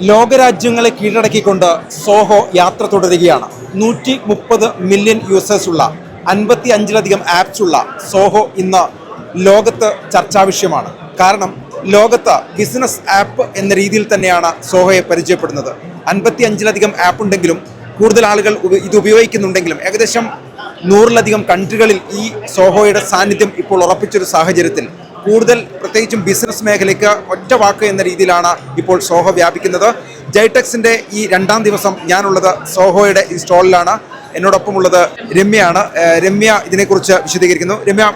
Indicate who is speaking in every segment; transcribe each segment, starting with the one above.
Speaker 1: ലോകരാജ്യങ്ങളെ കീഴടക്കിക്കൊണ്ട് സോഹോ യാത്ര തുടരുകയാണ്. നൂറ്റി മുപ്പത് മില്യൺ യൂസേഴ്സ് ഉള്ള അൻപത്തി അഞ്ചിലധികം ആപ്സ് ഉള്ള സോഹോ ഇന്ന് ലോകത്ത് ചർച്ചാ വിഷയമാണ്. കാരണം ലോകത്ത് ബിസിനസ് ആപ്പ് എന്ന രീതിയിൽ തന്നെയാണ് സോഹോയെ പരിചയപ്പെടുന്നത്. അൻപത്തി അഞ്ചിലധികം ആപ്പ് ഉണ്ടെങ്കിലും കൂടുതൽ ആളുകൾ ഇത് ഉപയോഗിക്കുന്നുണ്ടെങ്കിലും ഏകദേശം നൂറിലധികം കൺട്രികളിൽ ഈ സോഹോയുടെ സാന്നിധ്യം ഇപ്പോൾ ഉറപ്പിച്ചൊരു സാഹചര്യത്തിൽ കൂടുതൽ പ്രത്യേകിച്ചും ബിസിനസ് മേഖലയ്ക്ക് ഒറ്റ വാക്ക് എന്ന രീതിയിലാണ് ഇപ്പോൾ സോഹോ വ്യാപിക്കുന്നത്. ജൈടെക്സിന്റെ ഈ രണ്ടാം ദിവസം ഞാനുള്ളത് സോഹോയുടെ ഈ എന്നോടൊപ്പം ഉള്ളത് രമ്യയാണ്. രമ്യ ഇതിനെക്കുറിച്ച് വിശദീകരിക്കുന്നു. രമ്യ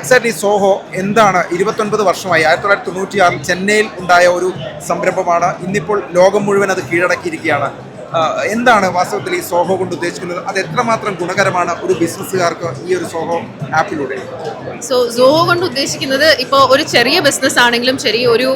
Speaker 1: എക്സാക്ട്ലി സോഹോ എന്താണ് ഇരുപത്തൊൻപത് വർഷമായി ആയിരത്തി തൊള്ളായിരത്തി തൊണ്ണൂറ്റിയാറിൽ ചെന്നൈയിൽ ഉണ്ടായ ഒരു സംരംഭമാണ്. ഇന്നിപ്പോൾ ലോകം മുഴുവൻ അത് കീഴടക്കിയിരിക്കുകയാണ്. എന്താണ് വാസ്തവത്തിൽ ഈ സോഹോ കൊണ്ട് ഉദ്ദേശിക്കുന്നത്? അത് എത്രമാത്രം ഗുണകരമാണ് ഒരു ബിസിനസ്സുകാർക്ക് ഈ ഒരു സോഹോ ആപ്പിലൂടെ?
Speaker 2: സോ സോഹോ കൊണ്ട് ഉദ്ദേശിക്കുന്നത് ഇപ്പോൾ ഒരു ചെറിയ ബിസിനസ് ആണെങ്കിലും ശരി ഒരു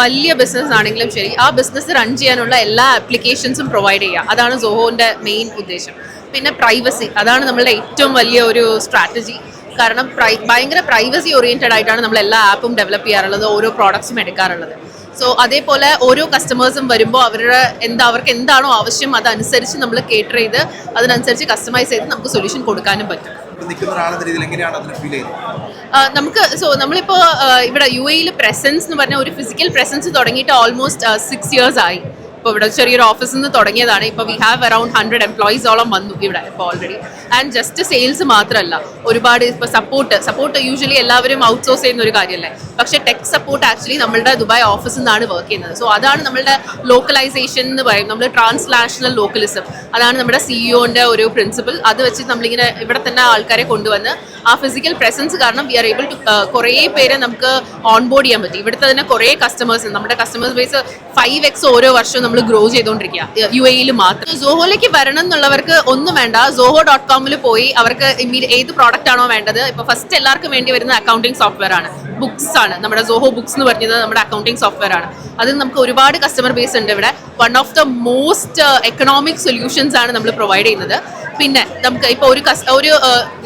Speaker 2: വലിയ ബിസിനസ് ആണെങ്കിലും ശരി ആ ബിസിനസ് റൺ ചെയ്യാനുള്ള എല്ലാ ആപ്ലിക്കേഷൻസും പ്രൊവൈഡ് ചെയ്യുക. അതാണ് സോഹോന്റെ മെയിൻ ഉദ്ദേശം. പിന്നെ പ്രൈവസി അതാണ് നമ്മളുടെ ഏറ്റവും വലിയ ഒരു സ്ട്രാറ്റജി കാരണം പ്രൈ ഭയങ്കര പ്രൈവസി ഓറിയന്റഡ് ആയിട്ടാണ് നമ്മൾ എല്ലാ ആപ്പും ഡെവലപ്പ് ചെയ്യാറുള്ളത് ഓരോ പ്രോഡക്ട്സും എടുക്കാറുള്ളത്. സോ അതേപോലെ ഓരോ കസ്റ്റമേഴ്സും വരുമ്പോൾ അവരുടെ എന്താ അവർക്ക് എന്താണോ ആവശ്യം അതനുസരിച്ച് നമ്മൾ കേറ്റർ ചെയ്ത് അതിനനുസരിച്ച് കസ്റ്റമൈസ് ചെയ്ത് നമുക്ക് സൊല്യൂഷൻ കൊടുക്കാനും പറ്റും. നമുക്ക് സോ നമ്മളിപ്പോ ആ, ഇവിടെ യു എയിൽ പ്രസൻസ് എന്ന് പറഞ്ഞ ഒരു ഫിസിക്കൽ പ്രസൻസ് തുടങ്ങിയിട്ട് ഓൾമോസ്റ്റ് സിക്സ് ഇയേഴ്സ് ആയി. ഇപ്പോൾ ഇവിടെ ചെറിയൊരു ഓഫീസിൽ നിന്ന് തുടങ്ങിയതാണ്. ഇപ്പോൾ വി ഹാവ് അറൌണ്ട് ഹൺഡ്രഡ് എംപ്ലോയീസോളം വന്നു ഇവിടെ ഇപ്പോൾ ഓൾറെഡി ആൻഡ് ജസ്റ്റ് സെയിൽസ് മാത്രമല്ല ഒരുപാട് ഇപ്പോൾ സപ്പോർട്ട് സപ്പോർട്ട് യൂഷ്വലി എല്ലാവരും ഔട്ട്സോഴ്സ് ചെയ്യുന്ന ഒരു കാര്യമല്ലേ പക്ഷേ ടെക് സപ്പോർട്ട് ആക്ച്വലി നമ്മുടെ ദുബായ് ഓഫീസിൽ നിന്നാണ് വർക്ക് ചെയ്യുന്നത്. സോ അതാണ് നമ്മളുടെ ലോക്കലൈസേഷൻ എന്ന് പറയും. നമ്മൾ ട്രാൻസ്നാഷണൽ ലോക്കലിസം അതാണ് നമ്മുടെ സിഇഒന്റെ ഒരു പ്രിൻസിപ്പിൾ അത് വെച്ച് നമ്മളിങ്ങനെ ഇവിടെ തന്നെ ആൾക്കാരെ കൊണ്ടുവന്ന് ആ ഫിസിക്കൽ പ്രസൻസ് കാരണം വി ആർ ഏബിൾ ടു കുറേ പേരെ നമുക്ക് ഓൺബോർഡ് ചെയ്യാൻ പറ്റും. ഇവിടുത്തെ തന്നെ കുറേ കസ്റ്റമേഴ്സ് നമ്മുടെ കസ്റ്റമേഴ്സ് ബേസ് ഫൈവ് എക്സ് ഓരോ വർഷവും നമ്മൾ ഗ്രോ ചെയ്തുകൊണ്ടിരിക്കുക യു എയിൽ മാത്രം. സോഹോയിലേക്ക് വരണം എന്നുള്ളവർക്ക് ഒന്നും വേണ്ട. സോഹോ ഡോട്ട് കോമിൽ പോയി അവർക്ക് ഏത് പ്രോഡക്റ്റ് ആണോ വേണ്ടത്. ഇപ്പൊ ഫസ്റ്റ് എല്ലാവർക്കും വേണ്ടി വരുന്ന അക്കൗണ്ടിങ് സോഫ്റ്റ്വെയർ ആണ്. ബുക്സ് ആണ്. നമ്മുടെ സോഹോ ബുക്സ് എന്ന് പറഞ്ഞത് നമ്മുടെ അക്കൗണ്ടിങ് സോഫ്റ്റ്വെയർ ആണ്. അതിൽ നമുക്ക് ഒരുപാട് കസ്റ്റമർ ബേസ് ഉണ്ട് ഇവിടെ. One of the most economic solutions ആണ് നമ്മൾ പ്രൊവൈഡ് ചെയ്യുന്നത്. പിന്നെ നമുക്ക് ഇപ്പോൾ ഒരു ഒരു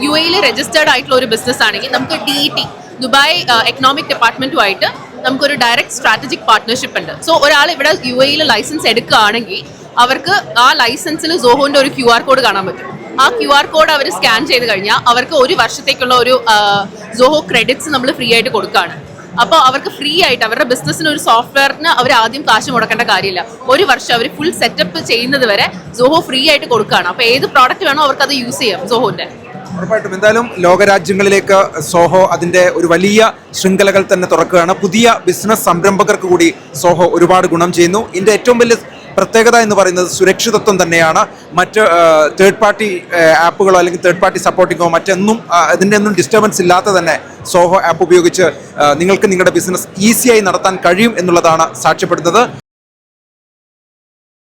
Speaker 2: യു എയിൽ രജിസ്റ്റേർഡ് ആയിട്ടുള്ള ഒരു ബിസിനസ് ആണെങ്കിൽ നമുക്ക് ഡി ടി ദുബായ് എക്കണോമിക് ഡിപ്പാർട്ട്മെന്റുമായിട്ട് നമുക്കൊരു ഡയറക്റ്റ് സ്ട്രാറ്റജിക് പാർട്ട്ണർഷിപ്പ് ഉണ്ട്. സോ ഒരാൾ ഇവിടെ യു എയിൽ ലൈസൻസ് എടുക്കുകയാണെങ്കിൽ അവർക്ക് ആ ലൈസൻസിൽ സോഹോന്റെ ഒരു ക്യു ആർ കോഡ് കാണാൻ പറ്റും. ആ ക്യു ആർ കോഡ് അവർ സ്കാൻ ചെയ്ത് കഴിഞ്ഞാൽ അവർക്ക് ഒരു വർഷത്തേക്കുള്ള ഒരു സോഹോ ക്രെഡിറ്റ്സ് നമ്മൾ ഫ്രീ ആയിട്ട് കൊടുക്കുകയാണ് അപ്പോൾ അവർക്ക് ഫ്രീ ആയിട്ട് അവരുടെ ബിസിനസ്സിന് ഒരു സോഫ്റ്റ്വെയറിന് അവർ ആദ്യം കാശ് മുടക്കേണ്ട കാര്യമില്ല. ഒരു വർഷം അവർ ഫുൾ സെറ്റപ്പ് ചെയ്യുന്നത് വരെ സോഹോ ഫ്രീ ആയിട്ട് കൊടുക്കുകയാണ് അപ്പോൾ ഏത് പ്രോഡക്റ്റ് വേണോ അവർക്ക് അത് യൂസ് ചെയ്യാം സോഹോന്റെ
Speaker 1: ഉറപ്പായിട്ടും. എന്തായാലും ലോകരാജ്യങ്ങളിലേക്ക് സോഹോ അതിന്റെ ഒരു വലിയ ശൃംഖലകൾ തന്നെ തുറക്കുകയാണ്. പുതിയ ബിസിനസ് സംരംഭകർക്ക് കൂടി സോഹോ ഒരുപാട് ഗുണം ചെയ്യുന്നു. ഇതിന്റെ ഏറ്റവും വലിയ പ്രത്യേകത എന്ന് പറയുന്നത് സുരക്ഷിതത്വം തന്നെയാണ്. മറ്റ് തേർഡ് പാർട്ടി ആപ്പുകളോ അല്ലെങ്കിൽ തേർഡ് പാർട്ടി സപ്പോർട്ടിങ്ങോ മറ്റൊന്നും അതിന്റെ ഒന്നും ഡിസ്റ്റർബൻസ് ഇല്ലാത്ത തന്നെ സോഹോ ആപ്പ് ഉപയോഗിച്ച് നിങ്ങൾക്ക് നിങ്ങളുടെ ബിസിനസ് ഈസിയായി നടത്താൻ കഴിയും എന്നുള്ളതാണ് സാക്ഷ്യപ്പെടുന്നത്.